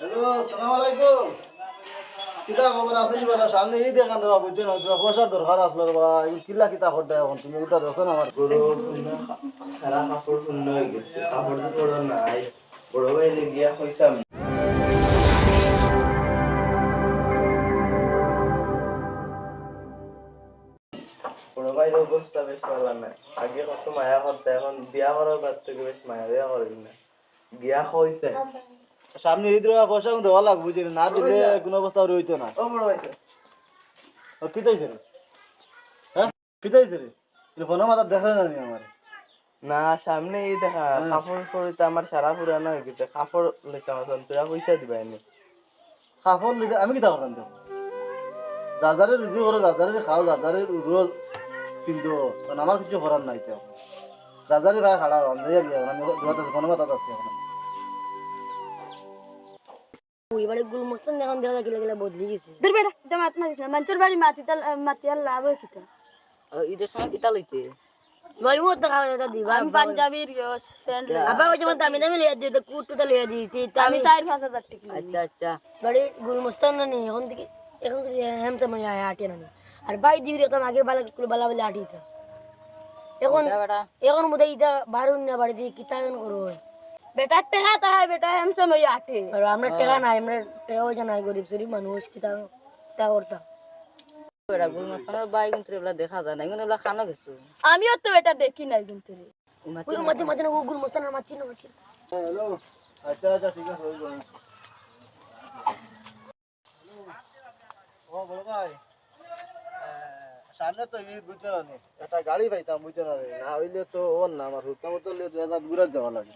Hello সালাম আছে বলা সামনে এই দেখান দেওয়া বুঝছেন পয়সার দরকার আসলো রে বা এই কিল্লা কিতা এখন? তুমি ওটা দেখো না আমার। গরু সারা নাই। বড় বাইরে গিয়া কইতাম, বড় ভাইয়ের অবস্থা বেশ ভালো না আগে কত মায়া করতে, এখন বিয়া করার পর থেকে বেশ মায়া বিয়া করি না। বিয়া হইছে সামনে দেওয়া পয়সা দেওয়া লাগবে বুঝছেন না? দিলে কোনো অবস্থা রইতো না। ও কি তাইছে রে? হ্যাঁ? কি তাইছে রে? মাথা দেখা না আমার। না সামনে এই দেখা কাপড় পরিতে আমার সারা পুরানো হয়ে গেছে। কাপড় লইতাম এখন তোরা পয়সা দিবা এনে। কাপড় আমি কিতা করতাম তো? দাদারে রুজি করো দাদারে খাও দাদারে রোজ কিন্তু আমার কিছু করার নাই তো। দাদারে ভাই খাড়া রান্ধাই আমি দুয়াতে কোনো মাথা আছে এখন। এবারে গুলমস্তান এখন দেখা যায় গেলে গেলে বদলি গেছে। তোর বেটা এটা মাত মাতিস না মানুষের বাড়ি মাতি তাল মাতি আর লাভ হয় কিতা ঈদের সময় কিতা লইতে ভাই মত দেখা যায় দিবা আমি পাঞ্জাবির ফ্রেন্ড আবার ওই যেমন দামি দামি লিয়া দিই লিয়া দিয়েছি আমি চার পাঁচ হাজার টাকা আচ্ছা আচ্ছা। বাড়ি গুলমস্তান না নেই এখন থেকে এখন হেম তো মানে আটে না আর দিবি একদম আগে বালা বালা বলে আটিতা এখন এখন ইটা বারুন না বাড়ি দিয়ে কিতা করব বেটার টেকা তাহাই বেটা হেম সময় আটে। আর আমরা টেকা নাই আমরা টেকা হয়েছে নাই গরিব সরিব মানুষ কিতা কিতা করতাম বেটা গুলমাস্তানের বাই কিন্তু এগুলা দেখা যায় না এগুলো খানো গেছো আমিও তো এটা দেখি নাই কিন্তু ওই মাঝে মাঝে না গুল মস্তান মাছি না মাছি। হ্যালো আচ্ছা আচ্ছা ঠিক আছে হয়ে যাবে ও বড় ভাই সামনে তো ঈদ বুঝছ না? একটা গাড়ি পাইতাম বুঝছ না না? হইলে তো ওর না আমার হুকাম তো দুই হাজার যাওয়া লাগে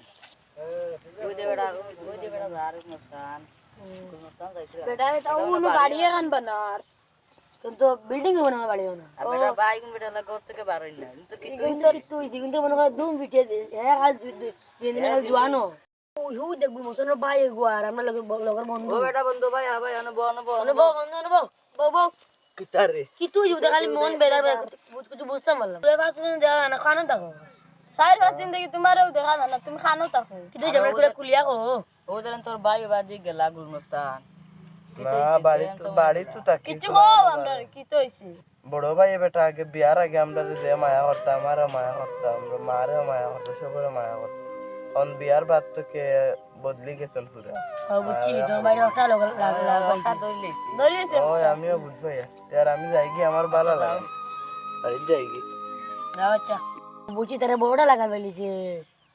বিল্ডিং বানানো বাড়ি বানা আর বেটা বাই গুন বেটা ঘর থেকে বার হই না কিন্তু তুই কিন্তু মনে কর দুম বিটে হ্যাঁ কাল দিন দিন কাল হু দেখ গুল ভাই গুয়ার আমরা লগর বন্ধু ও বেটা বন্ধু ভাই আ ভাই আনব আনব অনুভব বন্ধু অনুভব বউ বউ কিতারে কি তুই খালি মন বেড়া কিছু বুঝতাম পারলাম তুই পাঁচ দিন না খানো থাকো চার পাঁচ দিন থেকে তোমারও দেখা না তুমি খানো থাকো কিন্তু যেমন করে কুলিয়া কো ও ধরেন তোর ভাই বাজি গেলা গুলমাস্তান। বাড়ি তো তো কো কি তো ভাই বেটা আগে বিয়ার আগে আমরা যে মায়া করতাম আমারও মায়া করতাম মারেও মায়া করতাম সবরে মায়া করতাম। অন বিয়ার বাদ থেকে বদলি গেছেন পুরা বুঝছি তোর লগ লাগ ওই আমিও বুঝব আর আমি যাই আমার ভালো লাগে। যাই গিয়ে আচ্ছা। বুঝছি তারে বড়টা লাগা ফেলিছে।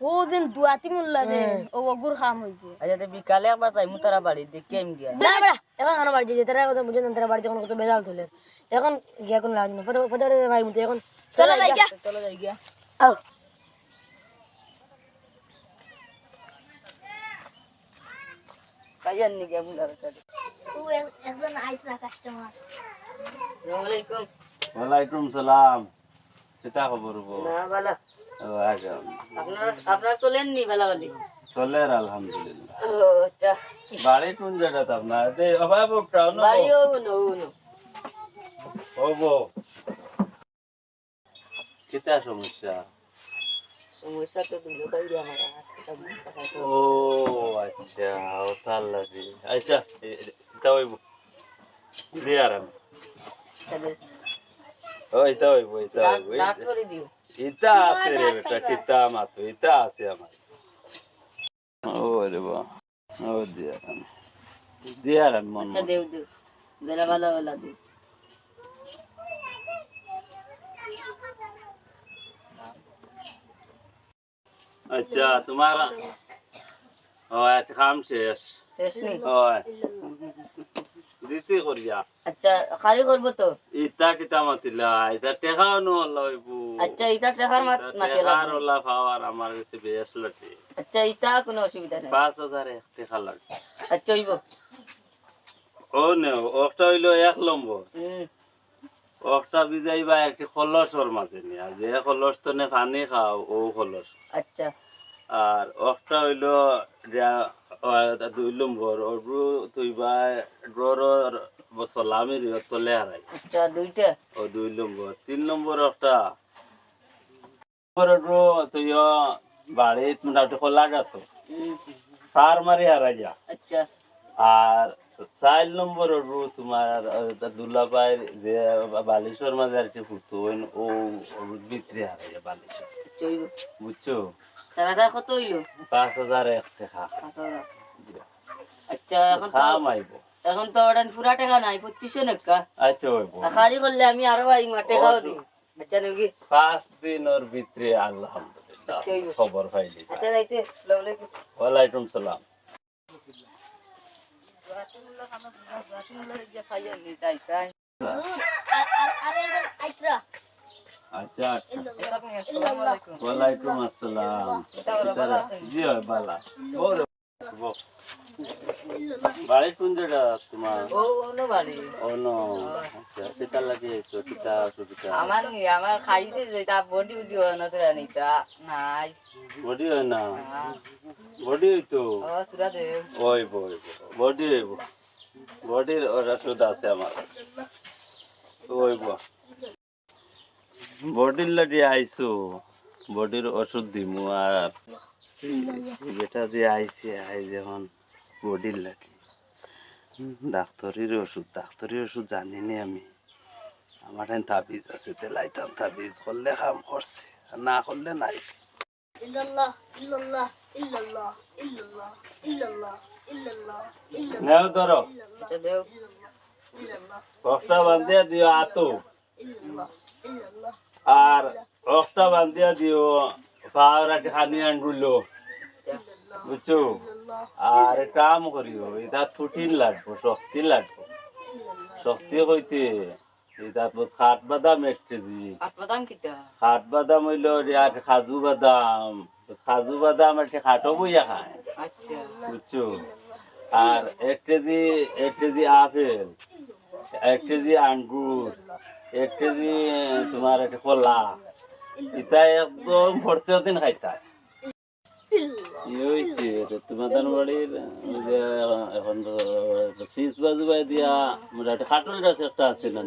ও দিন দুয়াতি মুল্লা দে ও অগুর খাম হইছে। আচ্ছা তো বিকালে একবার যাই মুতারা বাড়ি দেখি আমি গিয়া। না বেড়া এখন খানো বাড়ি যে তারা কথা বুঝে না তারা বাড়িতে এখন কত বেজাল তোলে। এখন গিয়া কোন লাগ না ফটো ফটো ভাই মুতে এখন চলো যাই গিয়া। চলো যাই গিয়া। আও কাজিয়ার নি গিয়া মুলার সাথে ও একজন আইতরা কাস্টমার আসসালামু আলাইকুম। ওয়ালাইকুম সালাম। সেটা খবর না ভালো আচ্ছা। আপনারা আপনারা চলেন নি ভালো ভালো চলের আলহামদুলিল্লাহ। আচ্ছা। বাড়ি কোন জায়গাতে আপনার? এতে অভাবকটা বাড়ি ও নো নো। হব কিতা সমস্যা? সমস্যা তো দিল কাই আমার ও আচ্ছা ও তার লাগে আচ্ছা দিয়ার ও এটা হইব এটা হইব ইটা আছে রে বেটা কিতা মাতো ইটা আছে আমার। ও রে বা ও দিয়ার আমি দিয়ার আমি মন আচ্ছা দেও দেও। দিলে ভালো ভালো দিও। আচ্ছা তোমার ও একটা কাম শেষ। শেষ নি হয়। দিছি করিয়া। আচ্ছা খালি করব তো? ইটা কিতা মাতিলা ইটা টেকাও নহলাইব আচ্ছা ইটা টাকার মাত মাতে টেকার ওলা পাওয়ার আমার কাছে বেশ লাগে আচ্ছা ইটা কোনো অসুবিধা নেই। পাঁচ হাজার এক টাকা লাগে আচ্ছা হইব। ও নে একটা হইল এক নম্বর। একটা বিজাইবা একটি খলসর মাঝে নিয়ে যে খলস তো নে পানি খাও ও খলস আচ্ছা। আর একটা হইল দুই নম্বর ড্রর তলে হারাই। আচ্ছা দুইটা? ও দুই নম্বর তিন নম্বর একটা ড্রো তুই বাড়িত মোটামুটি খোলা গেছো সার মারি হারাই যা। আচ্ছা। আর চার নম্বর তোমার দুলাভাই যে বালিশর মাঝে আর কি ফুটো ও ভিতরে বুঝছ? সারাটা কত হইল? পাঁচ হাজার এক টাকা। আচ্ছা এখন তো আইব। এখন তো ওটা পুরা টাকা নাই পঁচিশশো নেকা। আচ্ছা ওইব খালি করলে আমি আরও আইম টাকাও দিই। আচ্ছা নাকি পাঁচ দিনের ভিতরে আলহামদুলিল্লাহ আচ্ছা, হইবো। খবর পাইলি আচ্ছা যাইতে। আসসালামু আলাইকুম। ওয়ালাইকুম সালাম। আচ্ছা ওয়ালাইকুম আসসালাম। জি বালা। ওরে বাড়ি কোন জায়গা তোমার? ও ono বাড়ি। অন আচ্ছা কিতা লাগে কিতা আমার আমার খাইতে যেটা বডি উডি হয় না তোরা নিতা নাই। বডি হয় না? হ্যাঁ। বডি হইতো ও তোরা দে। ওই বই বডি হইব। বডির ওষুধ আছে আমার কাছে। ওই। বডির লাগে আইসো বডির ওষুধ দিমু আর যেটা যে আইছে আই যেমন বডির লাগে ডাক্তারির ওষুধ ডাক্তারির ওষুধ জানি নি আমি। আমার এখানে তাবিজ আছে তেলাইতাম তাবিজ করলে কাম করছে আর না করলে নাই। নেও ধরো। বান্ধিয়া দিও আতো। আর রক্তা বান্ধিয়া দিও পাওয়ারাটি খানি আনগুলো। বুঝছ? আর কাম করিও এটা ফুটিন লাগবো শক্তি লাগবো। শক্তি কইতে এটা তো খাট বাদাম এক কেজি। হাসপাতাল কিতা? খাট বাদাম হইল আর খাজু বাদাম। খাজু বাদাম একটা খাটো বইয়া খায়। আচ্ছা। বুঝছ? আর এক কেজি এক কেজি আপেল এক কেজি আঙ্গুর। এক কেজি তোমার একটা কলা। এটা একদম ভর্তি দিন খাইতা। ই তোমাদের বাড়ির এখন বাজুবাই দিয়া মোটামুটি খাটল গাছ একটা আছে না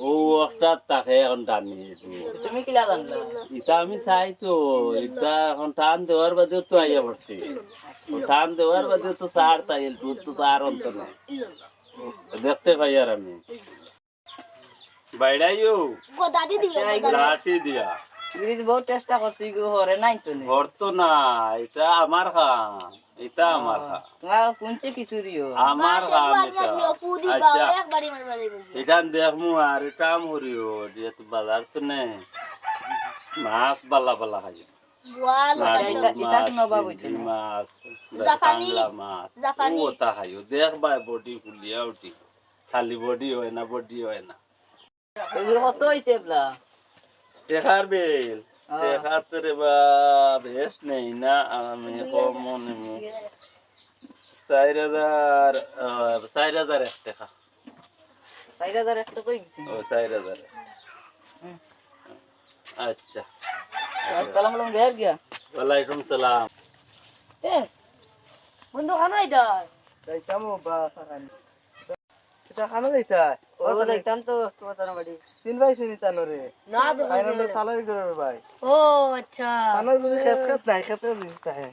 ও একটা তাকে এখন টানি তুমি কিলা জানলা? এটা আমি চাই তো এটা এখন টান দেওয়ার বাদেও তো আইয়া পড়ছি টান দেওয়ার বাদেও তো চার তাই তো চার অন্ত নেই দেখতে পাই আর আমি। বাইরাইও দাদি দিও লাঠি দিয়া। দিদি বহুত চেষ্টা করছি গো হরে নাই তো নে। ঘর তো না এটা আমার খাম এটা আমার খাম। তোমার কোনছে কিছু দিও। আমার খাম আচ্ছা। এটা দেখমু আর এটা মরিও যেহেতু বাজার তো নেই মাছ বালা বালা খাই। কি খালি বডি হয় না বডি হয় না। এগুলো কত হইছে বলা টেকার বেল। টেকার তো রে বা বেশ নেই না আমি কম নেব চার হাজার চার হাজার এক টাকা। চার হাজার ও চার হাজার। আচ্ছা। সালাম আলাইকুম গের গিয়া। ওয়ালাইকুম সালাম। এ বন্ধু খানো এটা যাইতাম বা খানি এটা খানো যাইতা ও দেখতাম তো তোমার বাড়ি। তিন ভাই চিনি তানো রে। না তো আইনান্দ সালারি করে ভাই। ও আচ্ছা। তানোর বুঝি খেত খেত নাই খেতে বুঝি তাহে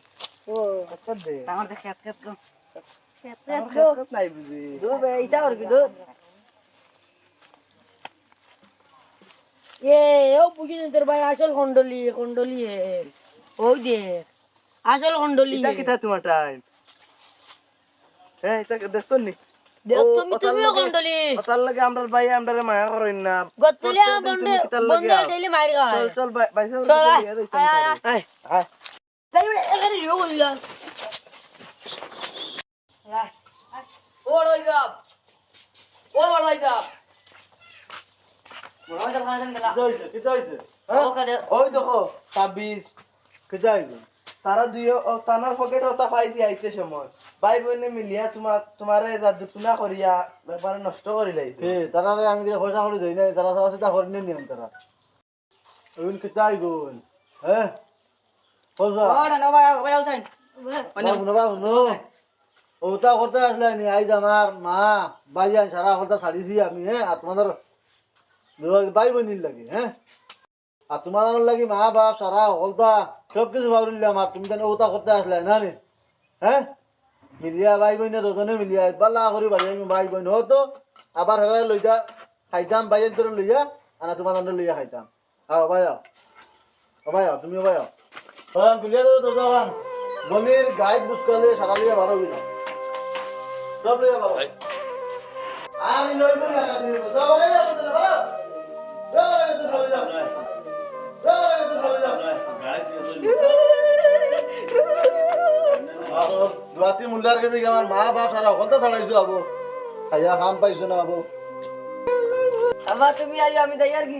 ও। খেত দে। আমার দেখে হাত খেত আমার খেত খেত নাই বুঝি। দু বে ইটা আর কি দু? এ ও বুঝি তোর ভাই আসল কন্ডলি কন্ডলি ওই দে আসল কন্ডলি এটা কিতা তোমার টাইম হ্যাঁ এটা দেখছ নি? দেখ ও, তুমি তুমিও কন্ডলি ওটার লাগে আমরার ভাই আমরারে মায়া করেন না। গতলে বন্ধে মারি গা চল চল ভাই ভাই চল, আয়, আয়, তারে। তাই এখানে রিও কইলা যাব যাব ওই দেখো তাবিজ। কিতা হইছে তারা দুই তানার পকেট ওটা পাইছি আইতে সময়। ভাই বোনে মিলিয়া তোমার তোমারে জাদু টুনা করিয়া ব্যাপারে নষ্ট করি লাইছে। তারা আমি যে পয়সা করে দেই না তারা সব চিন্তা করে নিয়ম তারা ওই কিতা আইগুন হ্যাঁ ওটা করতে আসলে নি আইজ আমার মা বাইয়ান সারা কথা ছাড়িছি আমি হ্যাঁ আর তোমাদের ভাই বোনির লাগে হ্যাঁ আর তোমাদের লাগি মা বাপ সারা হলতা সব কিছু ভাবলিলাম আর তুমি জানো ওটা করতে আসলে না নি? হ্যাঁ? মিলিয়া ভাই বোন দুজনে মিলিয়া পাল্লা করি বাড়ি আমি ভাই বোন হতো আবার হেরা লইয়া খাইতাম বাইয়ের ধরে লইয়া আনা তোমার ধরে লইয়া খাইতাম। আও ভাই আও। ভাই আও তুমিও ভাই আও। ওখান মিলিয়া তো তো ওখান বলির গাইড বুঝকালে সারা লিয়া বারো বিনা সব লিয়া বারো। আমি লইব না তুমি যাও দুয়াতি মুল্লার কাছে আমার মা বাপ সারা হলতা ছাড়াইছো আবো। খাইয়া খাম পাইছো না আবো। আমা তুমি আইয়া আমি দাইয়ার কি?